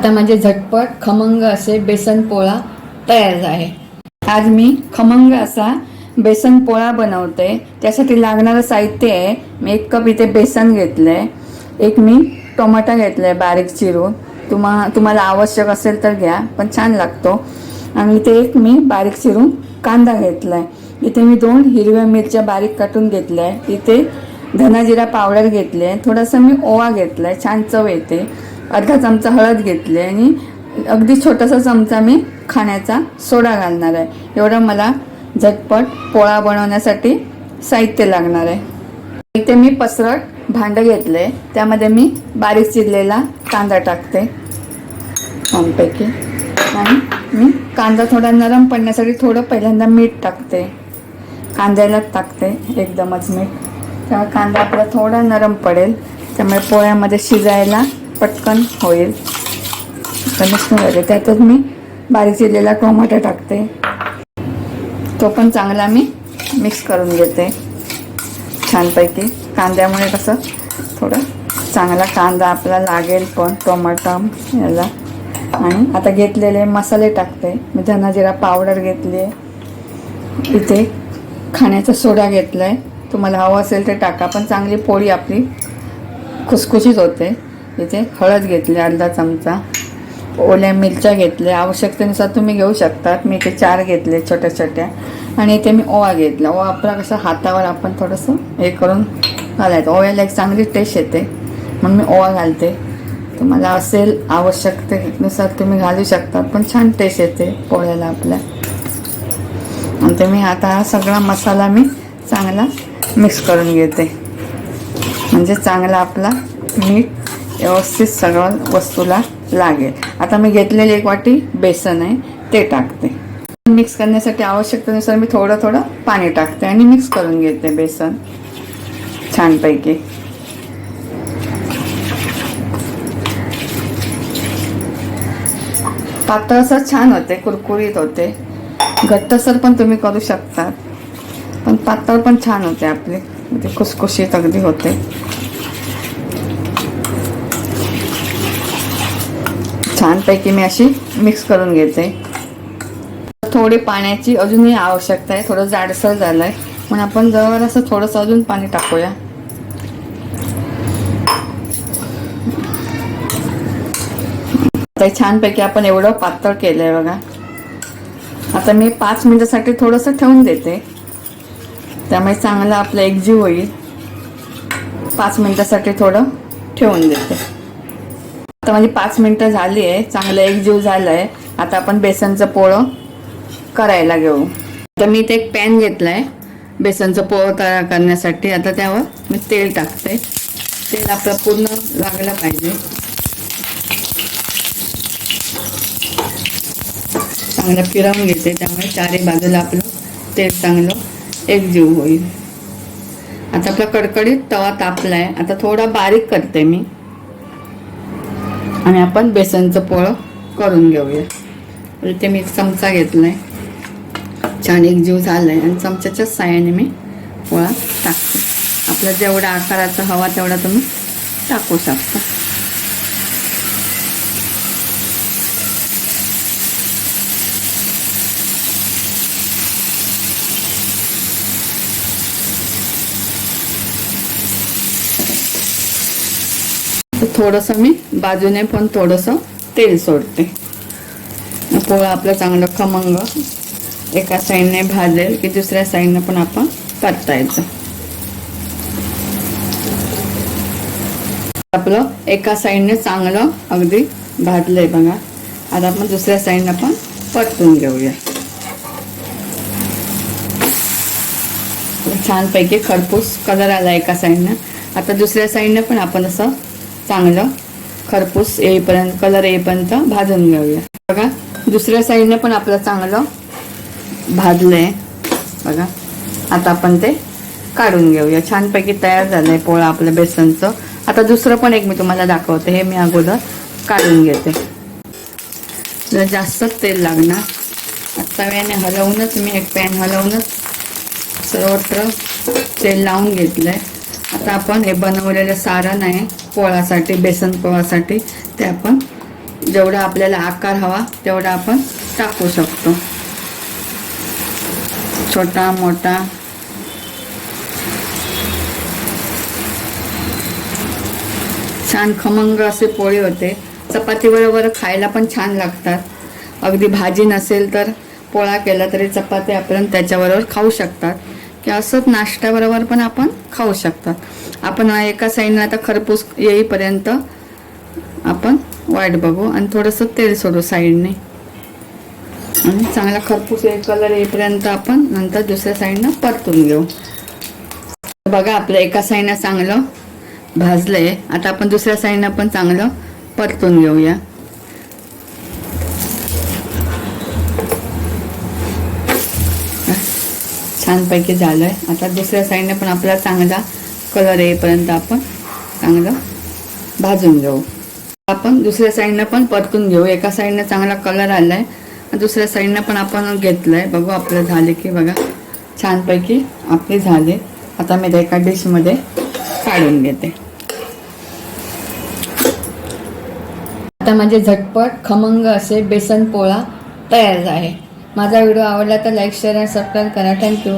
आता माझे झटपट खमंग असे बेसन पोळा तयार आहे. आज मी खमंग असा बेसन पोळा बनवते. त्यासाठी लागणारं साहित्य आहे. मी एक कप इथे बेसन घेतलं आहे एक मी टोमॅटो आहे बारीक चिरून. तुम्हा तुम्हाला आवश्यक असेल तर घ्या पण छान लागतो. आणि इथे एक मी बारीक चिरून कांदा घेतला आहे इथे मी दोन हिरव्या मिरच्या बारीक काटून घेतल्या आहे इथे धनाजिरा पावडर घेतले आहे थोडासा मी ओवा घेतला आहे छान चव येते. अर्धा चमचा हळद घेतली आणि अगदी छोटासा चमचा मी खाण्याचा सोडा घालणार आहे. एवढं मला झटपट पोळा बनवण्यासाठी साहित्य लागणार आहे. इथे मी पसरट भांडं घेतले. त्यामध्ये मी बारीक चिरलेला कांदा टाकते. छानपैकी. आणि मी कांदा थोडा नरम पडण्यासाठी थोडं पहिल्यांदा मीठ टाकते. कांद्यालाच टाकते एकदमच मीठ. तेव्हा कांदा आपला थोडा नरम पडेल. त्यामुळे पोळ्यामध्ये शिजायला पटकन होईल. तर मिळाले त्यातच मी बारीक चिरलेला टोमॅटो टाकते. तो पण चांगला मी मिक्स करून घेते. छानपैकी. कांद्यामुळे कसं थोडं चांगला कांदा आपला लागेल पण टोमॅटो याला. आणि आता घेतलेले मसाले टाकते. मी धनाजिरा पावडर घेतली आहे इथे खाण्याचा सोडा घेतला आहे तुम्हाला हवं असेल तर टाका. पण चांगली पोळी आपली खुसखुशीत होते. इथे हळद घेतली अर्धा चमचा. ओल्या मिरच्या घेतल्या. आवश्यकतेनुसार तुम्ही घेऊ शकतात. मी इथे चार घेतले छोट्या छोट्या आणि इथे मी ओवा घेतला. ओवा आपला कसं हातावर आपण थोडंसं हे करून घालायचं. ओव्याला एक चांगली टेस्ट येते. म्हणून मी ओवा घालते. तुम्हाला असेल आवश्यकतेनुसार तुम्ही घालू शकता पण छान टेस्ट येते पोळ्याला आपल्या. आणि ते मी आता हा सगळा मसाला मी चांगला मिक्स करून घेते. म्हणजे चांगला आपला मीठ व्यवस्थित सगळं वस्तूला लागेल. आता मी घेतलेली एक वाटी बेसन आहे ते टाकते. मिक्स करण्यासाठी आवश्यकतेनुसार मी थोडं थोडं पाणी टाकते आणि मिक्स करून घेते बेसन छानपैकी. पातळ असं छान होते कुरकुरीत होते. घट्टसर पण तुम्ही करू शकतात पण पातळ पण छान होते आपले. म्हणजे खुसखुशीत अगदी होते. छानपैकी मी अशी मिक्स करून घेते. थोडी पाण्याची अजूनही आवश्यकता आहे. थोडं जाडसर झालं आहे म्हणून आपण जवळ असं थोडंसं अजून पाणी टाकूया. आता छानपैकी आपण एवढं पातळ केलं आहे बघा. आता मी पाच मिनिटासाठी थोडंसं ठेवून देते. त्यामुळे चांगलं आपलं एकजीव होईल. पाच मिनिटासाठी थोडं ठेवून देते. आता माझी पाच मिनटं झाली आहे. चांगलं एकजीव झालं आहे आता आपण बेसनचं पोळं करायला घेऊ. तर मी इथे एक पॅन घेतला आहे बेसनचं पोळं तयार करण्यासाठी. आता त्यावर मी तेल टाकते. तेल आपलं पूर्ण लागलं पाहिजे. चांगलं फिरवून घेते त्यामुळे चारही बाजूला आपलं तेल चांगलं एक जीव होईल. आता आपला कडकडीत तवा तापला आहे आता थोडा बारीक करते मी. आणि आपण बेसनचं पोळं करून घेऊया. म्हणजे इथे मी एक चमचा घेतला आहे छान एकजीव झाला आहे आणि चमच्याच्या साह्याने मी पोळा टाकते. आपला जेवढा आकाराचा हवा तेवढा तुम्ही टाकू शकता. थोडंसं मी बाजूने पण थोडंसं तेल सोडते. पोळा आपलं चांगलं खमंग. एका साईडने भाजेल की दुसऱ्या साईडनं पण आपण परतायचं आपलं एका साईडने चांगलं अगदी भाजलंय बघा. आता आपण दुसऱ्या साईडनं पण परतून घेऊया. छानपैकी खरपूस कलर आला एका साईडनं. आता दुसऱ्या साईडनं पण आपण असं चांगलं. खरपूस येईपर्यंत कलर येईपर्यंत भाजून घेऊया. बघा दुसऱ्या साईडने पण आपलं चांगलं भाजलंय. बघा आता आपण ते काढून घेऊया. छानपैकी तयार झालंय पोळा आपलं बेसनचं. आता दुसरं पण एक मी तुम्हाला दाखवते. हे मी अगोदर काढून घेते. जर जास्तच तेल लागणार. आत्ता वेळाने हलवूनच मी एक पॅन हलवूनच सर्वत्र तेल लावून घेतलंय. आता आपण हे बनवलेलं सारण आहे पोळासाठी बेसन पोळासाठी ते आपण जेवढा आपल्याला आकार हवा तेवढा आपण टाकू शकतो. छोटा मोठा. छान खमंग असे पोळी होते. चपातीबरोबर खायला पण छान लागतात. अगदी भाजी नसेल तर पोळा केला तरी चपाती आपण त्याच्याबरोबर खाऊ शकतात. की असंच नाश्त्याबरोबर पण आपण खाऊ शकतात आपण एका साईडनं आता खरपूस येईपर्यंत आपण वाट बघू आणि थोडंसं तेल सोडू साईडने. आणि चांगला खरपूस एक कलर येईपर्यंत आपण नंतर दुसऱ्या साईडनं परतून घेऊ. बघा आपलं एका साईडनं चांगलं भाजलंय. आता आपण दुसऱ्या साईडनं पण चांगलं परतून घेऊया. छानपैकी झालं आहे आता दुसऱ्या साईडने पण आपला चांगला कलर येईपर्यंत आपण चांगलं भाजून घेऊ. आपण दुसऱ्या साईडनं पण परतून घेऊ. एका साईडनं चांगला कलर आला आहे दुसऱ्या साईडनं पण आपण घेतलं आहे बघू आपलं झाले की बघा छानपैकी आपले झाले. आता मी ते एका डिशमध्ये काढून घेते. आता माझे झटपट खमंग असे बेसन पोळा तयार आहे. माझा व्हिडिओ आवडला तर लाईक शेअर अँड सबस्क्राईब करा. Thank you